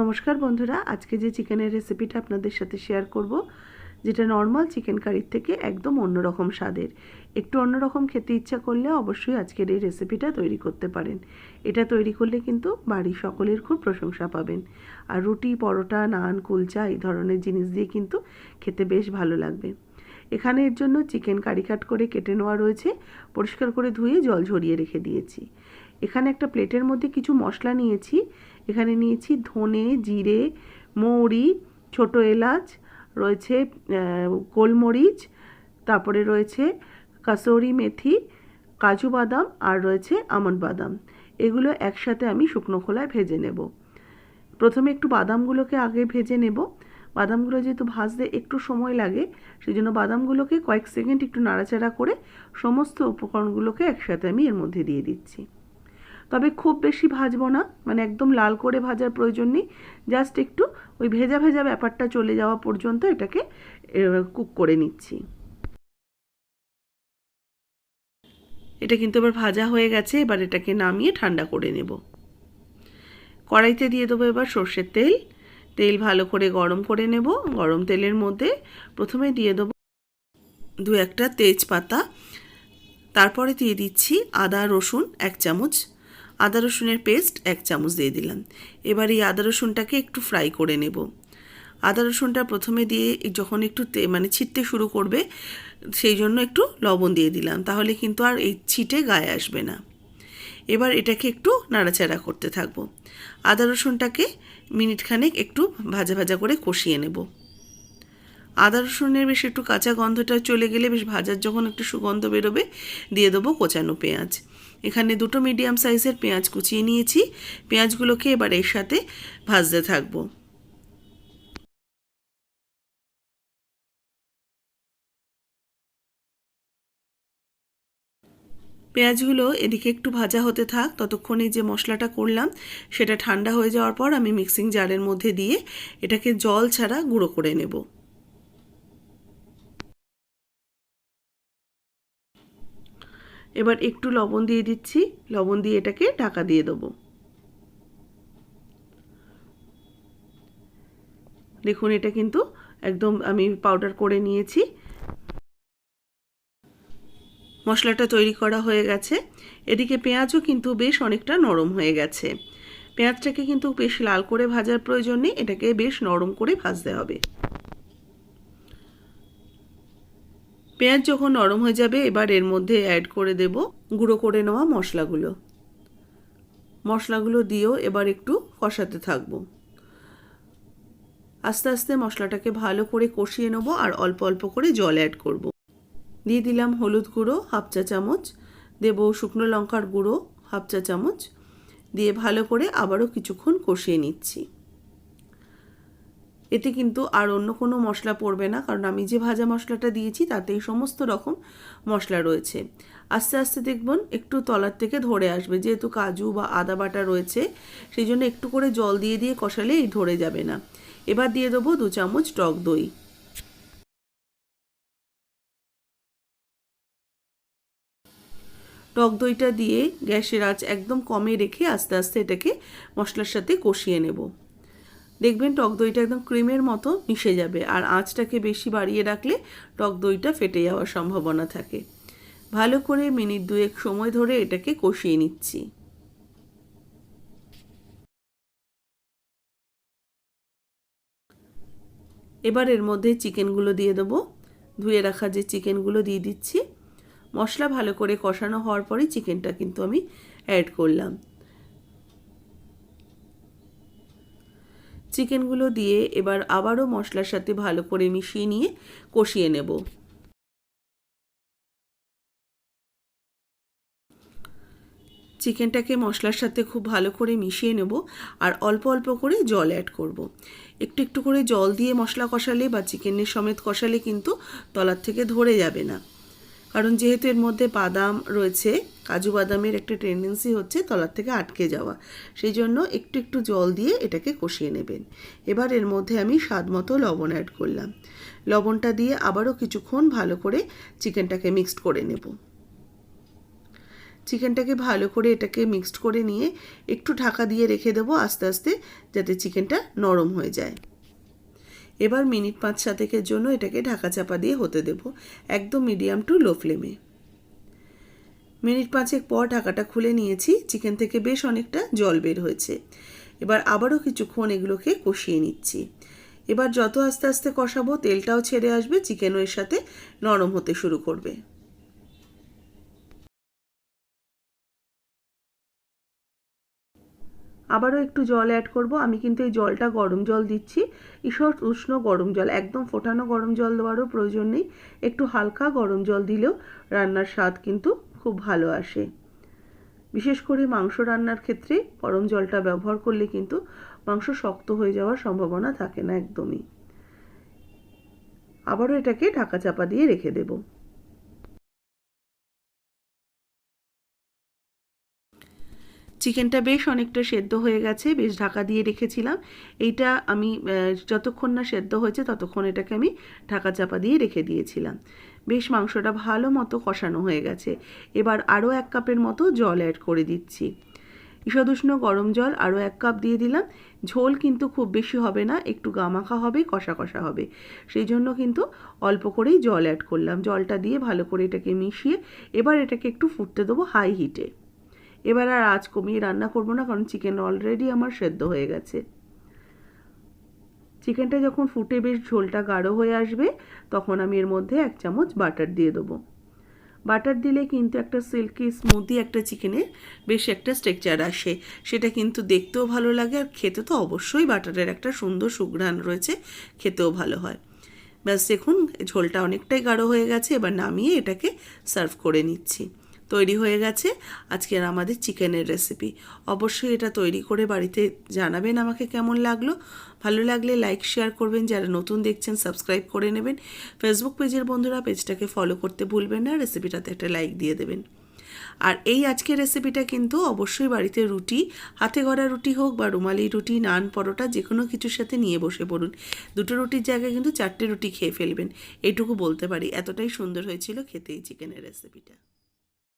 নমস্কার বন্ধুরা, আজকে যে চিকেনের রেসিপিটা আপনাদের সাথে শেয়ার করব, যেটা নর্মাল চিকেন কারির থেকে একদম অন্যরকম স্বাদের। একটু অন্যরকম খেতে ইচ্ছা করলে অবশ্যই আজকের এই রেসিপিটা তৈরি করতে পারেন। এটা তৈরি করলে কিন্তু বাড়ির সকলের খুব প্রশংসা পাবেন। আর রুটি, পরোটা, নান, কুলচা এই ধরনের জিনিস দিয়ে কিন্তু খেতে বেশ ভালো লাগবে। এখানে এর জন্য চিকেন কারি কাট করে কেটে নেওয়া রয়েছে, পরিষ্কার করে ধুয়ে জল ঝরিয়ে রেখে দিয়েছি। এখানে একটা প্লেটের মধ্যে কিছু মশলা নিয়েছি। এখানে নিয়েছি ধনে, জিরে, মৌরি, ছোট এলাচ, রয়েছে গোলমরিচ, তারপরে রয়েছে কাসৌরি মেথি, কাজু বাদাম আর রয়েছে আমন্ড বাদাম। এগুলো একসাথে আমি শুকনো খোলায় ভেজে নেব। প্রথমে একটু বাদামগুলোকে আগে ভেজে নেব। বাদামগুলো যেহেতু ভাজতে একটু সময় লাগে সেই জন্য বাদামগুলোকে কয়েক সেকেন্ড একটু নাড়াচাড়া করে সমস্ত উপকরণগুলোকে একসাথে আমি এর মধ্যে দিয়ে দিচ্ছি। তবে খুব বেশি ভাজবো না মানে একদম লাল করে ভাজার প্রয়োজন নেই জাস্ট একটু ওই ভেজা ভেজা ব্যাপারটা চলে যাওয়া পর্যন্ত এটাকে কুক করে নিচ্ছি। এটা কিন্তু এবার ভাজা হয়ে গেছে, এবার এটাকে নামিয়ে ঠান্ডা করে নেব। কড়াইতে দিয়ে দেবো এবার সর্ষের তেল তেল ভালো করে গরম করে নেব, গরম তেলের মধ্যে প্রথমে দিয়ে দেবো দু একটা তেজপাতা, তারপরে দিয়ে দিচ্ছি আদা, রসুন এক চামচ আদা রসুনের পেস্ট এক চামচ দিয়ে দিলাম। এবার এই আদা রসুনটাকে একটু ফ্রাই করে নেব। আদা রসুনটা প্রথমে দিয়ে যখন একটু মানে ছিটতে শুরু করবে, সেই জন্য একটু লবণ দিয়ে দিলাম। তাহলে কিন্তু আর এই ছিটে গায়ে আসবে না। এবার এটাকে একটু নাড়াচাড়া করতে থাকব। আদা রসুনটাকে মিনিটখানেক একটু ভাজা ভাজা করে কষিয়ে নেব। আদা রসুনের বেশ একটু কাঁচা গন্ধটা চলে গেলে বেশ ভাজার যখন একটু সুগন্ধ বেরোবে, দিয়ে দেবো কোচানো পেঁয়াজ। এখানে দুটো মিডিয়াম সাইজের পেঁয়াজ কুচিয়ে নিয়েছি। পেঁয়াজগুলোকে এবার এর সাথে ভাজতে থাকব। পেঁয়াজগুলো এদিকে একটু ভাজা হতে থাক, ততক্ষণে যে মশলাটা করলাম, সেটা ঠান্ডা হয়ে যাওয়ার পর আমি মিক্সিং জারের মধ্যে দিয়ে এটাকে জল ছাড়া গুঁড়ো করে নেব। এবার একটু লবণ দিয়ে দিচ্ছি। লবণ দিয়ে এটাকে ঢাকা দিয়ে দেবো। দেখুন, এটা কিন্তু একদম আমি পাউডার করে নিয়েছি। মশলাটা তৈরি করা হয়ে গেছে। এদিকে পেঁয়াজও কিন্তু বেশ অনেকটা নরম হয়ে গেছে। পেঁয়াজটাকে কিন্তু বেশ লাল করে ভাজার প্রয়োজন নেই, এটাকে বেশ নরম করে ভাজতে হবে। পেঁয়াজ যখন নরম হয়ে যাবে, এবার এর মধ্যে অ্যাড করে দেব গুঁড়ো করে নেওয়া মশলাগুলো। মশলাগুলো দিয়েও এবার একটু কষাতে থাকব। আস্তে আস্তে মশলাটাকে ভালো করে কষিয়ে নেব আর অল্প অল্প করে জল অ্যাড করব। দিয়ে দিলাম হলুদ গুঁড়ো, হাফ চা চামচ। দেব শুকনো লঙ্কার গুঁড়ো, হাফ চা চামচ। দিয়ে ভালো করে আবারও কিছুক্ষণ কষিয়ে নিচ্ছি। এতে কিন্তু আর অন্য কোনো মশলা পড়বে না, কারণ আমি যে ভাজা মশলাটা দিয়েছি তাতেই সমস্ত রকম মশলা রয়েছে। আস্তে আস্তে দেখবেন একটু তলার থেকে ধরে আসবে, যেহেতু কাজু বা আদা বাটা রয়েছে, সেই জন্য একটু করে জল দিয়ে দিয়ে কষালে এই ধরে যাবে না। এবার দিয়ে দেবো দু চামচ টক দই। টক দইটা দিয়ে গ্যাসের আঁচ একদম কমে রেখে আস্তে আস্তে এটাকে মশলার সাথে কষিয়ে নেব। দেখবেন টক দইটা একদম ক্রিমের মতো মিশে যাবে আর আঁচটাকে বেশি বাড়িয়ে রাখলে টক দইটা ফেটে যাওয়ার সম্ভাবনা থাকে। ভালো করে মিনিট দুয়েক সময় ধরে এটাকে কষিয়ে নিচ্ছি। এবার এর মধ্যে চিকেনগুলো দিয়ে দেবো। ধুয়ে রাখা যে চিকেনগুলো দিয়ে দিচ্ছি, মশলা ভালো করে কষানো হওয়ার পরেই চিকেনটা কিন্তু আমি অ্যাড করলাম। চিকেনগুলো দিয়ে এবার আবারও মশলার সাথে ভালো করে মিশিয়ে নিয়ে কষিয়ে নেব চিকেনটাকে মশলার সাথে খুব ভালো করে মিশিয়ে নেব আর অল্প অল্প করে জল অ্যাড করব। একটু একটু করে জল দিয়ে মশলা কষালে বা চিকেনের সমেত কষালে কিন্তু তলার থেকে ধরে যাবে না কারণ যেহেতু এর মধ্যে বাদাম রয়েছে, কাজু বাদামের একটা টেন্ডেন্সি হচ্ছে তলার থেকে আটকে যাওয়া। সেই জন্য একটু একটু জল দিয়ে এটাকে কষিয়ে নেবেন। এবার এর মধ্যে আমি স্বাদ মতো লবণ অ্যাড করলাম। লবণটা দিয়ে আবারও কিছুক্ষণ ভালো করে চিকেনটাকে মিক্সড করে নেব। চিকেনটাকে ভালো করে এটাকে মিক্সড করে নিয়ে একটু ঢাকা দিয়ে রেখে দেবো আস্তে আস্তে, যাতে চিকেনটা নরম হয়ে যায়। এবার মিনিট পাঁচ সাতেকের জন্য এটাকে ঢাকা চাপা দিয়ে হতে দেব একদম মিডিয়াম টু লো ফ্লেমে। মিনিট পাঁচেক পর ঢাকাটা খুলে নিয়েছি, চিকেন থেকে বেশ অনেকটা জল বের হয়েছে। এবার আবারও কিছুক্ষণ এগুলোকে কষিয়ে নিচ্ছি। এবার যত আস্তে আস্তে কষাবো, তেলটাও ছেড়ে আসবে, চিকেনও এর সাথে নরম হতে শুরু করবে। আবারও একটু জল অ্যাড করব। আমি কিন্তু এই জলটা গরম জল দিচ্ছি। ঈশ্বর উষ্ণ গরম জল, একদম ফোটানো গরম জল দেওয়ারও প্রয়োজন নেই। একটু হালকা গরম জল দিলেও রান্নার স্বাদ কিন্তু খুব ভালো আসে। বিশেষ করে মাংস রান্নার ক্ষেত্রে গরম জলটা ব্যবহার করলে কিন্তু মাংস শক্ত হয়ে যাওয়ার সম্ভাবনা থাকে না একদমই। আবারও এটাকে ঢাকা চাপা দিয়ে রেখে দেবো। চিকেনটা বেশ অনেকটা সেদ্ধ হয়ে গেছে, বেশ ঢাকা দিয়ে রেখেছিলাম। এইটা আমি যতক্ষণ না সেদ্ধ হয়েছে ততক্ষণ এটাকে আমি ঢাকা চাপা দিয়ে রেখে দিয়েছিলাম। বেশ মাংসটা ভালো মতো কষানো হয়ে গেছে। এবার আরও এক কাপের মতো জল অ্যাড করে দিচ্ছি। ঈষদুষ্ণ গরম জল আরও এক কাপ দিয়ে দিলাম। ঝোল কিন্তু খুব বেশি হবে না, একটু গামাখা হবে, কষা কষা হবে। সেই জন্য কিন্তু অল্প করেই জল অ্যাড করলাম। জলটা দিয়ে ভালো করে এটাকে মিশিয়ে এবার এটাকে একটু ফুটতে দেবো হাই হিটে। এবার আর আজ কমিয়ে রান্না করব না, কারণ চিকেন অলরেডি আমার সেদ্ধ হয়ে গেছে। চিকেনটা যখন ফুটে বেশ ঝোলটা গাঢ় হয়ে আসবে, তখন আমি এর মধ্যে এক চামচ বাটার দিয়ে দেবো। বাটার দিলে কিন্তু একটা সিল্কি স্মুদি একটা চিকেনের বেশ একটা স্ট্রেকচার আসে। সেটা কিন্তু দেখতেও ভালো লাগে আর খেতে তো অবশ্যই বাটারের একটা সুন্দর সুঘ্রাণ রয়েছে, খেতেও ভালো হয়। ব্যাস দেখুন, ঝোলটা অনেকটাই গাঢ় হয়ে গেছে, এবার নামিয়ে এটাকে সার্ভ করে নিচ্ছি। তৈরি হয়ে গেছে। আজকের আমাদের চিকেনের রেসিপি অবশ্যই এটা তৈরি করে বাড়িতে জানাবেন আমাকে কেমন লাগল। ভালো লাগলে লাইক শেয়ার করবেন। যারা নতুন দেখছেন সাবস্ক্রাইব করে নেবেন। ফেসবুক পেজের বন্ধুরা পেজটাকে ফলো করতে ভুলবেন না। রেসিপিটাতে একটা লাইক দিয়ে দেবেন। আর এই আজকের রেসিপিটা কিন্তু অবশ্যই বাড়িতে রুটি, হাতে গড়া রুটি হোক বা রুমালি রুটি, নান, পরোটা যে কোনো কিছুর সাথে নিয়ে বসে পড়ুন। দুটো রুটির জায়গায় কিন্তু চারটে রুটি খেয়ে ফেলবেন। এটুকু বলতে পারি। এতটাই সুন্দর হয়েছিল খেতে এই চিকেনের রেসিপিটা